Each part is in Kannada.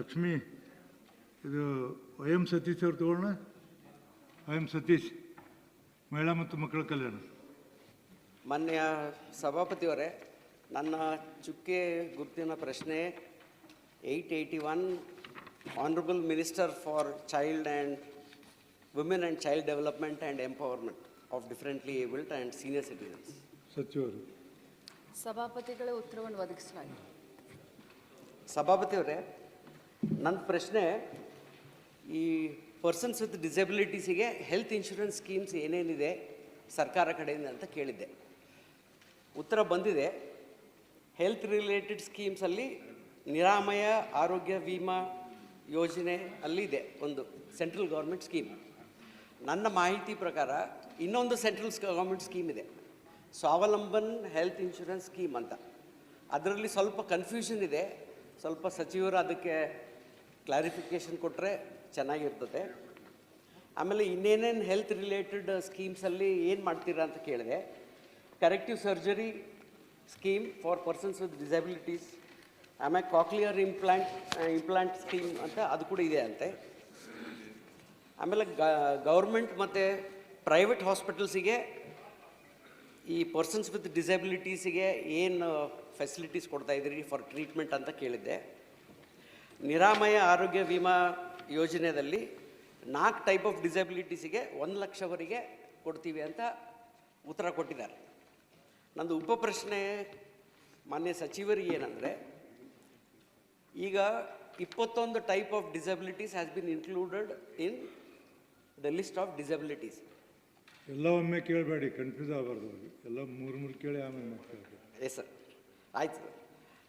ಲಕ್ಷ್ಮಿ ಇದು ಐ ಎಂ ಸತೀಶ್ ಅವ್ರು ತಗೊಳ್ಳೋಣ ಐ ಎಂ ಸತೀಶ್ ಮಹಿಳಾ ಮತ್ತು ಮಕ್ಕಳ ಕಲ್ಯಾಣ. ಮಾನ್ಯ ಸಭಾಪತಿಯವರೇ ನನ್ನ ಚುಕ್ಕೆ ಗುರುತಿನ ಪ್ರಶ್ನೆ eight eighty one honourable minister for child and women and child development and empowerment of differently abled and senior citizens. ಸಚಿವರು. ಸಭಾಪತಿಗಳ ಉತ್ತರವನ್ನು ಒದಗಿಸಲಾಗಿದೆ. ಸಭಾಪತಿಯವರೇ ನನ್ನ ಪ್ರಶ್ನೆ, ಈ ಪರ್ಸನ್ಸ್ ವಿತ್ ಡಿಸೆಬಿಲಿಟೀಸಿಗೆ ಹೆಲ್ತ್ ಇನ್ಶೂರೆನ್ಸ್ ಸ್ಕೀಮ್ಸ್ ಏನೇನಿದೆ ಸರ್ಕಾರ ಕಡೆಯಿಂದ ಅಂತ ಕೇಳಿದ್ದೆ. ಉತ್ತರ ಬಂದಿದೆ ಹೆಲ್ತ್ ರಿಲೇಟೆಡ್ ಸ್ಕೀಮ್ಸಲ್ಲಿ ನಿರಾಮಯ ಆರೋಗ್ಯ ವಿಮಾ ಯೋಜನೆ ಅಲ್ಲಿ ಇದೆ ಒಂದು ಸೆಂಟ್ರಲ್ ಗೌರ್ಮೆಂಟ್ ಸ್ಕೀಮ್ ನನ್ನ ಮಾಹಿತಿ ಪ್ರಕಾರ ಇನ್ನೊಂದು ಸೆಂಟ್ರಲ್ ಗೌರ್ಮೆಂಟ್ ಸ್ಕೀಮ್ ಇದೆ. ಸ್ವಾವಲಂಬನ್ ಹೆಲ್ತ್ ಇನ್ಶೂರೆನ್ಸ್ ಸ್ಕೀಮ್ ಅಂತ. ಅದರಲ್ಲಿ ಸ್ವಲ್ಪ ಕನ್ಫ್ಯೂಷನ್ ಇದೆ. ಸ್ವಲ್ಪ ಸಚಿವರು ಅದಕ್ಕೆ ಕ್ಲಾರಿಫಿಕೇಷನ್ ಕೊಟ್ಟರೆ ಚೆನ್ನಾಗಿರ್ತದೆ. ಆಮೇಲೆ ಇನ್ನೇನೇನು ಹೆಲ್ತ್ ರಿಲೇಟೆಡ್ ಸ್ಕೀಮ್ಸಲ್ಲಿ ಏನು ಮಾಡ್ತೀರಾ ಅಂತ ಕೇಳಿದೆ. Corrective surgery scheme for persons with disabilities ಆಮೇಲೆ ಕಾಕ್ಲಿಯರ್ ಇಂಪ್ಲಾಂಟ್ ಇಂಪ್ಲಾಂಟ್ ಸ್ಕೀಮ್ ಅಂತ ಅದು ಕೂಡ ಇದೆ ಅಂತೆ. ಆಮೇಲೆ ಗೌರ್ಮೆಂಟ್ ಮತ್ತು ಪ್ರೈವೇಟ್ ಹಾಸ್ಪಿಟಲ್ಸಿಗೆ ಈ ಪರ್ಸನ್ಸ್ ವಿತ್ ಡಿಸಬಿಲಿಟೀಸಿಗೆ ಏನು ಫೆಸಿಲಿಟೀಸ್ ಕೊಡ್ತಾ ಇದ್ದೀರಿ ಫಾರ್ ಟ್ರೀಟ್ಮೆಂಟ್ ಅಂತ ಕೇಳಿದ್ದೆ. ನಿರಾಮಯ ಆರೋಗ್ಯ ವಿಮಾ ಯೋಜನೆಯಲ್ಲಿ ನಾಲ್ಕು ಟೈಪ್ ಆಫ್ ಡಿಸಬಿಲಿಟೀಸಿಗೆ ಒಂದು ಲಕ್ಷವರೆಗೆ ಕೊಡ್ತೀವಿ ಅಂತ ಉತ್ತರ ಕೊಟ್ಟಿದ್ದಾರೆ. ನಂದು ಉಪಪ್ರಶ್ನೆ ಮಾನ್ಯ ಸಚಿವರಿಗೆ ಏನಂದರೆ ಈಗ ಇಪ್ಪತ್ತೊಂದು type of disabilities has been included in the list of disabilities ಎಲ್ಲ ಒಮ್ಮೆ ಕೇಳಬೇಡಿ ಕನ್ಫ್ಯೂಸ್ ಆಗಬಾರ್ದು ಎಲ್ಲ ಮೂರು ಮೂರು ಕೇಳಿ ಆಮೇಲೆ ಎಸ್ ಸರ್ ಆಯ್ತು. ಸರ್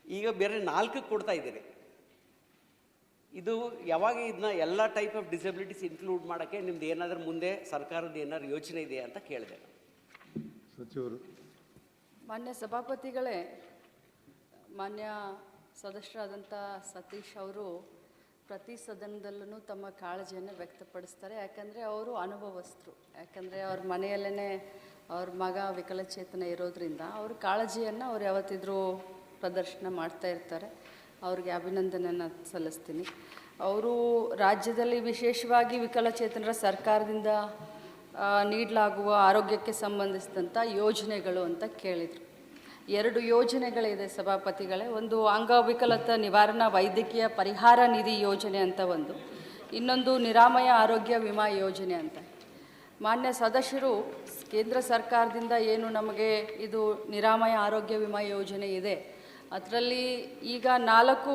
ಈಗ ಬೇರೆ ನಾಲ್ಕು ಕೊಡ್ತಾ ಇದ್ದೀರಿ ಇದು ಯಾವಾಗ ಇದನ್ನ ಎಲ್ಲ ಟೈಪ್ ಆಫ್ ಡಿಸಬಿಲಿಟೀಸ್ ಇನ್ಕ್ಲೂಡ್ ಮಾಡೋಕ್ಕೆ ನಿಮ್ದು ಏನಾದರೂ ಮುಂದೆ ಸರ್ಕಾರದ ಏನಾದ್ರು ಯೋಚನೆ ಇದೆಯಾ ಅಂತ ಕೇಳಿದೆ. ಸಚಿವರು. ಮಾನ್ಯ ಸಭಾಪತಿಗಳೇ ಮಾನ್ಯ ಸದಸ್ಯರಾದಂಥ ಸತೀಶ್ ಅವರು ಪ್ರತಿ ಸದನದಲ್ಲೂ ತಮ್ಮ ಕಾಳಜಿಯನ್ನು ವ್ಯಕ್ತಪಡಿಸ್ತಾರೆ. ಯಾಕಂದರೆ ಅವರು ಅನುಭವಸ್ಥರು. ಯಾಕಂದರೆ ಅವ್ರ ಮನೆಯಲ್ಲೇ ಅವ್ರ ಮಗ ವಿಕಲಚೇತನ ಇರೋದ್ರಿಂದ ಅವ್ರ ಕಾಳಜಿಯನ್ನು ಅವ್ರು ಯಾವತ್ತಿದ್ರೂ ಪ್ರದರ್ಶನ ಮಾಡ್ತಾ ಇರ್ತಾರೆ. ಅವ್ರಿಗೆ ಅಭಿನಂದನೆಯನ್ನು ಸಲ್ಲಿಸ್ತೀನಿ. ಅವರು ರಾಜ್ಯದಲ್ಲಿ ವಿಶೇಷವಾಗಿ ವಿಕಲಚೇತನರ ಸರ್ಕಾರದಿಂದ ನೀಡಲಾಗುವ ಆರೋಗ್ಯಕ್ಕೆ ಸಂಬಂಧಿಸಿದಂಥ ಯೋಜನೆಗಳು ಅಂತ ಕೇಳಿದರು. ಎರಡು ಯೋಜನೆಗಳಿದೆ ಸಭಾಪತಿಗಳೇ. ಒಂದು ಅಂಗವಿಕಲತ ನಿವಾರಣಾ ವೈದ್ಯಕೀಯ ಪರಿಹಾರ ನಿಧಿ ಯೋಜನೆ ಅಂತ ಒಂದು, ಇನ್ನೊಂದು ನಿರಾಮಯ ಆರೋಗ್ಯ ವಿಮಾ ಯೋಜನೆ ಅಂತ. ಮಾನ್ಯ ಸದಸ್ಯರು, ಕೇಂದ್ರ ಸರ್ಕಾರದಿಂದ ಏನು ನಮಗೆ ಇದು ನಿರಾಮಯ ಆರೋಗ್ಯ ವಿಮಾ ಯೋಜನೆ ಇದೆ ಅದರಲ್ಲಿ ಈಗ ನಾಲ್ಕು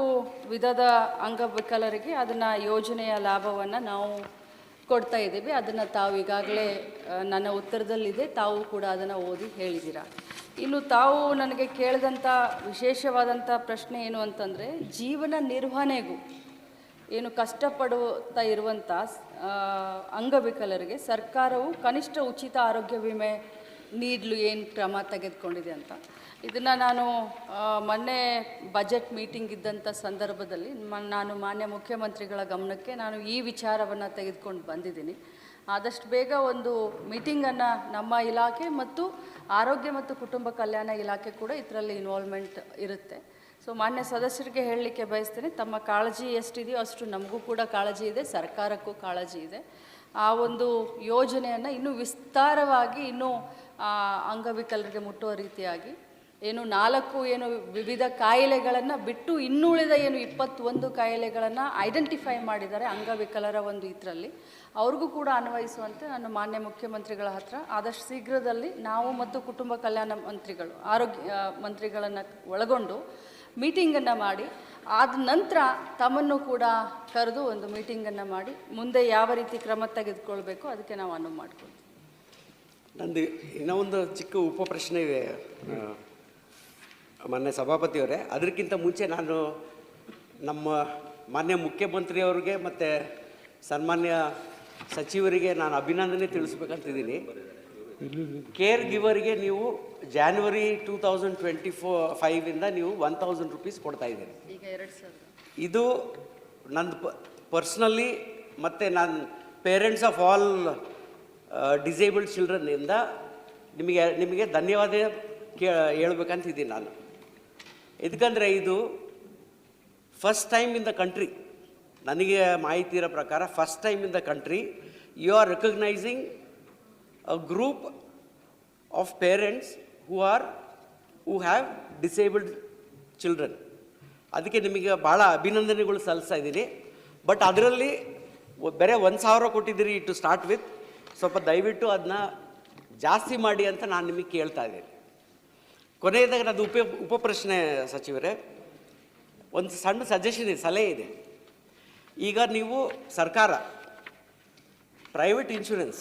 ವಿಧದ ಅಂಗವಿಕಲರಿಗೆ ಅದನ್ನು ಯೋಜನೆಯ ಲಾಭವನ್ನು ನಾವು ಕೊಡ್ತಾ ಇದ್ದೀವಿ. ಅದನ್ನು ತಾವು ಈಗಾಗಲೇ ನನ್ನ ಉತ್ತರದಲ್ಲಿದೆ. ತಾವು ಕೂಡ ಅದನ್ನು ಓದಿ ಹೇಳಿದ್ದೀರಾ. ಇನ್ನು ತಾವು ನನಗೆ ಕೇಳಿದಂಥ ವಿಶೇಷವಾದಂಥ ಪ್ರಶ್ನೆ ಏನು ಅಂತಂದರೆ, ಜೀವನ ನಿರ್ವಹಣೆಗೂ ಏನು ಕಷ್ಟಪಡುತ್ತಾ ಇರುವಂಥ ಅಂಗವಿಕಲರಿಗೆ ಸರ್ಕಾರವು ಕನಿಷ್ಠ ಉಚಿತ ಆರೋಗ್ಯ ವಿಮೆ ನೀಡಲು ಏನು ಕ್ರಮ ತೆಗೆದುಕೊಂಡಿದೆ ಅಂತ. ಇದನ್ನು ನಾನು ಮೊನ್ನೆ ಬಜೆಟ್ ಮೀಟಿಂಗ್ ಇದ್ದಂಥ ಸಂದರ್ಭದಲ್ಲಿ ನಾನು ಮಾನ್ಯ ಮುಖ್ಯಮಂತ್ರಿಗಳ ಗಮನಕ್ಕೆ ನಾನು ಈ ವಿಚಾರವನ್ನು ತೆಗೆದುಕೊಂಡು ಬಂದಿದ್ದೀನಿ. ಆದಷ್ಟು ಬೇಗ ಒಂದು ಮೀಟಿಂಗನ್ನು ನಮ್ಮ ಇಲಾಖೆ ಮತ್ತು ಆರೋಗ್ಯ ಮತ್ತು ಕುಟುಂಬ ಕಲ್ಯಾಣ ಇಲಾಖೆ ಕೂಡ ಇದರಲ್ಲಿ ಇನ್ವಾಲ್ವ್ಮೆಂಟ್ ಇರುತ್ತೆ. ಸೊ ಮಾನ್ಯ ಸದಸ್ಯರಿಗೆ ಹೇಳಲಿಕ್ಕೆ ಬಯಸ್ತೇನೆ, ತಮ್ಮ ಕಾಳಜಿ ಎಷ್ಟಿದೆಯೋ ಅಷ್ಟು ನಮಗೂ ಕೂಡ ಕಾಳಜಿ ಇದೆ, ಸರ್ಕಾರಕ್ಕೂ ಕಾಳಜಿ ಇದೆ. ಆ ಒಂದು ಯೋಜನೆಯನ್ನು ಇನ್ನೂ ವಿಸ್ತಾರವಾಗಿ ಇನ್ನೂ ಅಂಗವಿಕಲರಿಗೆ ಮುಟ್ಟುವ ರೀತಿಯಾಗಿ ಏನು ನಾಲ್ಕು ಏನು ವಿವಿಧ ಕಾಯಿಲೆಗಳನ್ನು ಬಿಟ್ಟು ಇನ್ನುಳಿದ ಏನು ಇಪ್ಪತ್ತೊಂದು ಕಾಯಿಲೆಗಳನ್ನು ಐಡೆಂಟಿಫೈ ಮಾಡಿದ್ದಾರೆ ಅಂಗವಿಕಲರ ಒಂದು ಇದರಲ್ಲಿ. ಅವ್ರಿಗೂ ಕೂಡ ಅನ್ವಯಿಸುವಂತೆ ನಾನು ಮಾನ್ಯ ಮುಖ್ಯಮಂತ್ರಿಗಳ ಹತ್ರ ಆದಷ್ಟು ಶೀಘ್ರದಲ್ಲಿ ನಾವು ಮತ್ತು ಕುಟುಂಬ ಕಲ್ಯಾಣ ಮಂತ್ರಿಗಳು, ಆರೋಗ್ಯ ಮಂತ್ರಿಗಳನ್ನು ಒಳಗೊಂಡು ಮೀಟಿಂಗನ್ನು ಮಾಡಿ, ಆದ ನಂತರ ತಮ್ಮನ್ನು ಕೂಡ ಕರೆದು ಒಂದು ಮೀಟಿಂಗನ್ನು ಮಾಡಿ ಮುಂದೆ ಯಾವ ರೀತಿ ಕ್ರಮ ತೆಗೆದುಕೊಳ್ಬೇಕು ಅದಕ್ಕೆ ನಾವು ಅನುವು ಮಾಡ್ಕೊಳ್ತೀವಿ. ನಂದು ಇನ್ನೂ ಒಂದು ಚಿಕ್ಕ ಉಪ ಪ್ರಶ್ನೆ ಇದೆ. ಮೊನ್ನೆ ಮಾನ್ಯ ಸಭಾಪತಿಯವರೇ ಅದಕ್ಕಿಂತ ಮುಂಚೆ ನಾನು ನಮ್ಮ ಮಾನ್ಯ ಮುಖ್ಯಮಂತ್ರಿಯವ್ರಿಗೆ ಮತ್ತು ಸನ್ಮಾನ್ಯ ಸಚಿವರಿಗೆ ನಾನು ಅಭಿನಂದನೆ ತಿಳಿಸ್ಬೇಕಂತಿದ್ದೀನಿ. ಕೇರ್ ಗಿವರ್ಗೆ ನೀವು January two thousand twenty four ಫೈವಿಂದ ನೀವು ಒನ್ ತೌಸಂಡ್ ರುಪೀಸ್ ಕೊಡ್ತಾ ಇದ್ದೀರಿ. ಇದು ನಂದು ಪರ್ಸ್ನಲಿ ಮತ್ತು ನಾನು ಪೇರೆಂಟ್ಸ್ ಆಫ್ ಆಲ್ ಡಿಸೇಬಲ್ಡ್ ಚಿಲ್ಡ್ರನ್ನಿಂದ ನಿಮಗೆ ನಿಮಗೆ ಧನ್ಯವಾದ ಕೇ, ಹೇಳ್ಬೇಕಂತಿದ್ದೀನಿ ನಾನು. ಇದಕ್ಕಂದರೆ ಇದು first time in the country ನನಗೆ ಮಾಹಿತಿ ಇರೋ ಪ್ರಕಾರ first time in the country you are recognising a group of parents who are who have disabled children ಅದಕ್ಕೆ ನಿಮಗೆ ಭಾಳ ಅಭಿನಂದನೆಗಳು ಸಲ್ಲಿಸ್ತಾ ಇದ್ದೀನಿ. ಬಟ್ ಅದರಲ್ಲಿ ಬೇರೆ ಒಂದು ಸಾವಿರ ಕೊಟ್ಟಿದ್ದೀರಿ ಟು ಸ್ಟಾರ್ಟ್ ವಿತ್ ಸ್ವಲ್ಪ ದಯವಿಟ್ಟು ಅದನ್ನ ಜಾಸ್ತಿ ಮಾಡಿ ಅಂತ ನಾನು ನಿಮಗೆ ಕೇಳ್ತಾ ಇದ್ದೀನಿ. ಕೊನೆಯದಾಗ ನಾನು ಉಪ, ಉಪಪ್ರಶ್ನೆ ಸಚಿವರೇ, ಒಂದು ಸಣ್ಣ ಸಜೆಷನ್ ಇದೆ, ಸಲಹೆ ಇದೆ. ಈಗ ನೀವು ಸರ್ಕಾರ ಪ್ರೈವೇಟ್ ಇನ್ಶೂರೆನ್ಸ್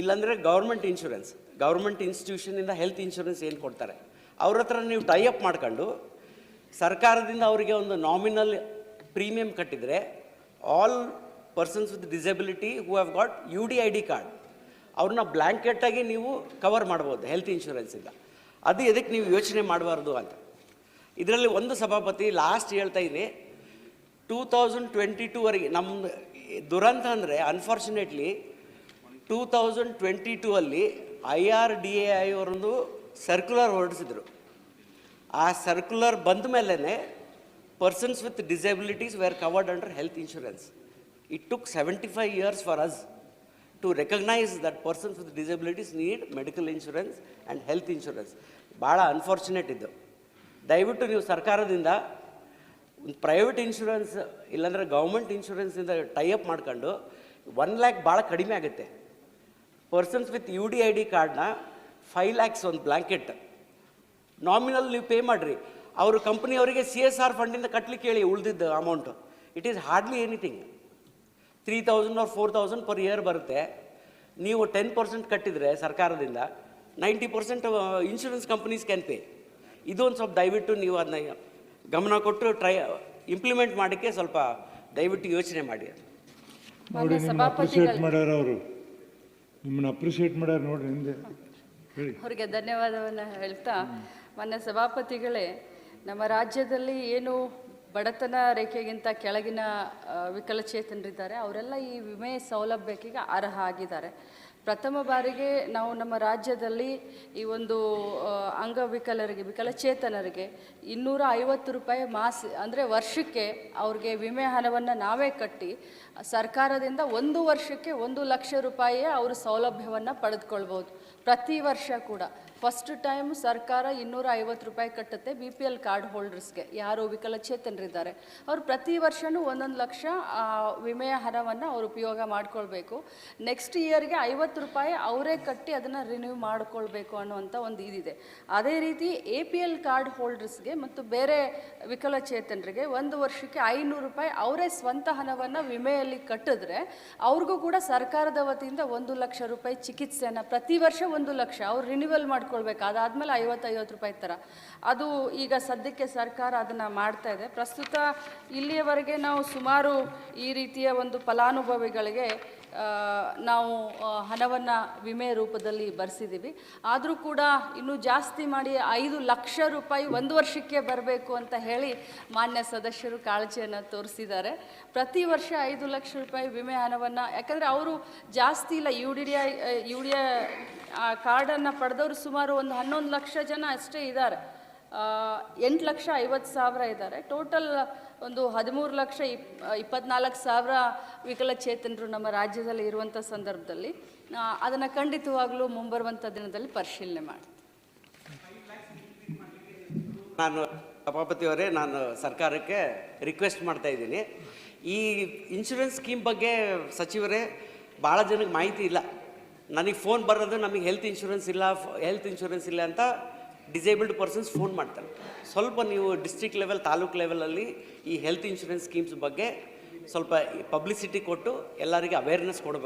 ಇಲ್ಲಾಂದರೆ ಗೌರ್ಮೆಂಟ್ ಇನ್ಶೂರೆನ್ಸ್ ಗೌರ್ಮೆಂಟ್ ಇನ್ಸ್ಟಿಟ್ಯೂಷನಿಂದ ಹೆಲ್ತ್ ಇನ್ಶೂರೆನ್ಸ್ ಏನು ಕೊಡ್ತಾರೆ, ಅವ್ರ ಹತ್ರ ನೀವು ಟೈ ಅಪ್ ಮಾಡ್ಕೊಂಡು, ಸರ್ಕಾರದಿಂದ ಅವರಿಗೆ ಒಂದು ನಾಮಿನಲ್ ಪ್ರೀಮಿಯಂ ಕಟ್ಟಿದರೆ all persons with disability who have got U D I D card ಅವ್ರನ್ನ ಬ್ಲ್ಯಾಂಕೆಟಾಗಿ ನೀವು ಕವರ್ ಮಾಡ್ಬೋದು ಹೆಲ್ತ್ ಇನ್ಶೂರೆನ್ಸಿಂದ ಅದು ಎದಕ್ಕೆ ನೀವು ಯೋಚನೆ ಮಾಡಬಾರ್ದು ಅಂತ. ಇದರಲ್ಲಿ ಒಂದು ಸಭಾಪತಿ ಲಾಸ್ಟ್ ಹೇಳ್ತಾ ಇದೆ ಟೂ ತೌಸಂಡ್ ಟ್ವೆಂಟಿ ಟೂವರೆಗೆ ನಮ್ಮ ದುರಂತ ಅಂದರೆ unfortunately two thousand twenty two ಅಲ್ಲಿ I R D A I ಅವರೊಂದು ಸರ್ಕ್ಯುಲರ್ ಹೊರಡಿಸಿದ್ರು. ಆ ಸರ್ಕ್ಯುಲರ್ ಬಂದ ಮೇಲೇ persons with disabilities were covered under health insurance it took seventy five years for us to recognise persons persons with need medical insurance and health insurance ಭಾಳ ಅನ್ಫಾರ್ಚುನೇಟ್ ಇದ್ದು ದಯವಿಟ್ಟು ನೀವು ಸರ್ಕಾರದಿಂದ ಪ್ರೈವೇಟ್ ಇನ್ಶೂರೆನ್ಸ್ ಇಲ್ಲಾಂದರೆ ಗೌರ್ಮೆಂಟ್ ಇನ್ಶೂರೆನ್ಸಿಂದ ಟೈಅಪ್ ಮಾಡ್ಕೊಂಡು ಒನ್ ಲ್ಯಾಕ್ ಭಾಳ ಕಡಿಮೆ ಆಗುತ್ತೆ. Persons with U D I D ಕಾರ್ಡ್ನ ಫೈವ್ ಲ್ಯಾಕ್ಸ್ ಒಂದು ಬ್ಲ್ಯಾಂಕೆಟ್ ನಾಮಿನಲ್ ನೀವು ಪೇ ಮಾಡಿರಿ. ಅವರು ಕಂಪ್ನಿಯವರಿಗೆ ಸಿ ಎಸ್ ಆರ್ ಫಂಡಿಂದ ಕಟ್ಟಲಿಕ್ಕೆ ಹೇಳಿ ಉಳಿದಿದ್ದು amount it is hardly anything three thousand or four thousand per year ಬರುತ್ತೆ. ನೀವು ಟೆನ್ ಪರ್ಸೆಂಟ್ ಕಟ್ಟಿದರೆ ಸರ್ಕಾರದಿಂದ ninety percent insurance companies can pay ಇದೊಂದು ಸ್ವಲ್ಪ ದಯವಿಟ್ಟು ನೀವು ಅದನ್ನ ಗಮನ ಕೊಟ್ಟು ಟ್ರೈ ಇಂಪ್ಲಿಮೆಂಟ್ ಮಾಡೋಕ್ಕೆ ಸ್ವಲ್ಪ ದಯವಿಟ್ಟು ಯೋಚನೆ ಮಾಡಿ ನೋಡಿ ನಿಮ್ಮನ್ನ ಅಪ್ರಿಷಿಯೇಟ್ ಸಭಾಪತಿಗಳು. ಮಾಡ್ಯಾರ ಅವರು. ನಿಮ್ಮನ್ನ ಅಪ್ರಿಷಿಯೇಟ್ ಮಾಡ್ಯಾರ ನೋಡ್ರಿ ಹಿಂದೆ. ಹೇಳಿ. ಅವರಿಗೆ ಧನ್ಯವಾದವನ್ನು ಹೇಳ್ತಾ ಮಾನ್ಯ ಸಭಾಪತಿಗಳೇ ನಮ್ಮ ರಾಜ್ಯದಲ್ಲಿ ಏನು ಬಡತನ ರೇಖೆಗಿಂತ ಕೆಳಗಿನ ವಿಕಲಚೇತನರಿದ್ದಾರೆ. ಅವರೆಲ್ಲ ಈ ವಿಮೆ ಸೌಲಭ್ಯಕ್ಕೆ ಅರ್ಹ ಆಗಿದ್ದಾರೆ. ಪ್ರಥಮ ಬಾರಿಗೆ ನಾವು ನಮ್ಮ ರಾಜ್ಯದಲ್ಲಿ ಈ ಒಂದು ಅಂಗವಿಕಲರಿಗೆ, ವಿಕಲಚೇತನರಿಗೆ ಇನ್ನೂರ ಐವತ್ತು ರೂಪಾಯಿ ಮಾಸ, ಅಂದರೆ ವರ್ಷಕ್ಕೆ ಅವ್ರಿಗೆ ವಿಮೆ ಹಣವನ್ನು ನಾವೇ ಕಟ್ಟಿ, ಸರ್ಕಾರದಿಂದ ಒಂದು ವರ್ಷಕ್ಕೆ ಒಂದು ಲಕ್ಷ ರೂಪಾಯಿಯ ಅವರು ಸೌಲಭ್ಯವನ್ನು ಪಡೆದುಕೊಳ್ಬೋದು ಪ್ರತಿ ವರ್ಷ ಕೂಡ. ಫಸ್ಟ್ ಟೈಮ್ ಸರ್ಕಾರ ಇನ್ನೂರ ಐವತ್ತು ರೂಪಾಯಿ ಕಟ್ಟುತ್ತೆ ಬಿ ಪಿ ಎಲ್ ಕಾರ್ಡ್ ಹೋಲ್ಡರ್ಸ್ಗೆ ಯಾರು ವಿಕಲಚೇತನರಿದ್ದಾರೆ. ಅವರು ಪ್ರತಿ ವರ್ಷವೂ ಒಂದೊಂದು ಲಕ್ಷ ವಿಮೆಯ ಹಣವನ್ನು ಅವರು ಉಪಯೋಗ ಮಾಡ್ಕೊಳ್ಬೇಕು. ನೆಕ್ಸ್ಟ್ ಇಯರ್ಗೆ ಐವತ್ತು ರೂಪಾಯಿ ಅವರೇ ಕಟ್ಟಿ ಅದನ್ನು ರಿನ್ಯೂ ಮಾಡಿಕೊಳ್ಬೇಕು ಅನ್ನುವಂಥ ಒಂದು ಇದಿದೆ. ಅದೇ ರೀತಿ ಎ ಪಿ ಎಲ್ ಕಾರ್ಡ್ ಹೋಲ್ಡರ್ಸ್ಗೆ ಮತ್ತು ಬೇರೆ ವಿಕಲಚೇತನರಿಗೆ ಒಂದು ವರ್ಷಕ್ಕೆ ಐನೂರು ರೂಪಾಯಿ ಅವರೇ ಸ್ವಂತ ಹಣವನ್ನು ವಿಮೆಯಲ್ಲಿ ಕಟ್ಟಿದ್ರೆ, ಅವ್ರಿಗೂ ಕೂಡ ಸರ್ಕಾರದ ವತಿಯಿಂದ ಒಂದು ಲಕ್ಷ ರೂಪಾಯಿ ಚಿಕಿತ್ಸೆಯನ್ನು ಪ್ರತಿ ವರ್ಷ ಒಂದು ಲಕ್ಷ, ಅವ್ರು ರಿನ್ಯೂವಲ್ ಮಾಡ್ಕೊಳ್ಬೇಕು. ಅದಾದಮೇಲೆ ಐವತ್ತೈವತ್ತು ಐವತ್ತು ರೂಪಾಯಿ ಥರ. ಅದು ಈಗ ಸದ್ಯಕ್ಕೆ ಸರ್ಕಾರ ಅದನ್ನು ಮಾಡ್ತಾ ಇದೆ. ಪ್ರಸ್ತುತ ಇಲ್ಲಿಯವರೆಗೆ ನಾವು ಸುಮಾರು ಈ ರೀತಿಯ ಒಂದು ಫಲಾನುಭವಿಗಳಿಗೆ ನಾವು ಹಣವನ್ನು ವಿಮೆ ರೂಪದಲ್ಲಿ ಬರೆಸಿದ್ದೀವಿ ಆದರೂ ಕೂಡ ಇನ್ನೂ ಜಾಸ್ತಿ ಮಾಡಿ ಐದು ಲಕ್ಷ ರೂಪಾಯಿ ಒಂದು ವರ್ಷಕ್ಕೆ ಬರಬೇಕು ಅಂತ ಹೇಳಿ ಮಾನ್ಯ ಸದಸ್ಯರು ಕಾಳಜಿಯನ್ನು ತೋರಿಸಿದ್ದಾರೆ. ಪ್ರತಿ ವರ್ಷ ಐದು ಲಕ್ಷ ರೂಪಾಯಿ ವಿಮೆ ಹಣವನ್ನು, ಯಾಕಂದರೆ ಅವರು ಜಾಸ್ತಿ ಇಲ್ಲ U D D I U D ಕಾರ್ಡನ್ನು ಪಡೆದವರು ಸುಮಾರು ಒಂದು ಹನ್ನೊಂದು ಲಕ್ಷ ಜನ ಅಷ್ಟೇ ಇದ್ದಾರೆ. ಎಂಟು ಲಕ್ಷ ಐವತ್ತು ಸಾವಿರ ಇದ್ದಾರೆ. ಟೋಟಲ್ ಒಂದು ಹದಿಮೂರು ಲಕ್ಷ ಇಪ್, ಇಪ್ಪತ್ನಾಲ್ಕು ಸಾವಿರ ವಿಕಲಚೇತನರು ನಮ್ಮ ರಾಜ್ಯದಲ್ಲಿ ಇರುವಂಥ ಸಂದರ್ಭದಲ್ಲಿ ಅದನ್ನು ಖಂಡಿತವಾಗಲೂ ಮುಂಬರುವಂಥ ದಿನದಲ್ಲಿ ಪರಿಶೀಲನೆ ಮಾಡ್ತೀವಿ. ನಾನು ಸಭಾಪತಿಯವರೇ ನಾನು ಸರ್ಕಾರಕ್ಕೆ ರಿಕ್ವೆಸ್ಟ್ ಮಾಡ್ತಾ ಇದ್ದೀನಿ. ಈ ಇನ್ಶೂರೆನ್ಸ್ ಸ್ಕೀಮ್ ಬಗ್ಗೆ ಸಚಿವರೇ ಭಾಳ ಜನಕ್ಕೆ ಮಾಹಿತಿ ಇಲ್ಲ. ನನಗೆ ಫೋನ್ ಬರೋದು ನಮಗೆ ಹೆಲ್ತ್ ಇನ್ಶೂರೆನ್ಸ್ ಇಲ್ಲ ಹೆಲ್ತ್ ಇನ್ಶೂರೆನ್ಸ್ ಇಲ್ಲ ಅಂತ ಡಿಸೇಬಲ್ಡ್ ಪರ್ಸನ್ಸ್ ಫೋನ್ ಮಾಡ್ತಾರೆ. ಸ್ವಲ್ಪ ನೀವು ಡಿಸ್ಟ್ರಿಕ್ಟ್ ಲೆವೆಲ್ ತಾಲೂಕು ಲೆವೆಲಲ್ಲಿ ಈ ಹೆಲ್ತ್ ಇನ್ಶೂರೆನ್ಸ್ ಸ್ಕೀಮ್ಸ್ ಬಗ್ಗೆ ಸ್ವಲ್ಪ ಪಬ್ಲಿಸಿಟಿ ಕೊಟ್ಟು ಎಲ್ಲರಿಗೆ ಅವೇರ್ನೆಸ್ ಕೊಡಬೇಕು.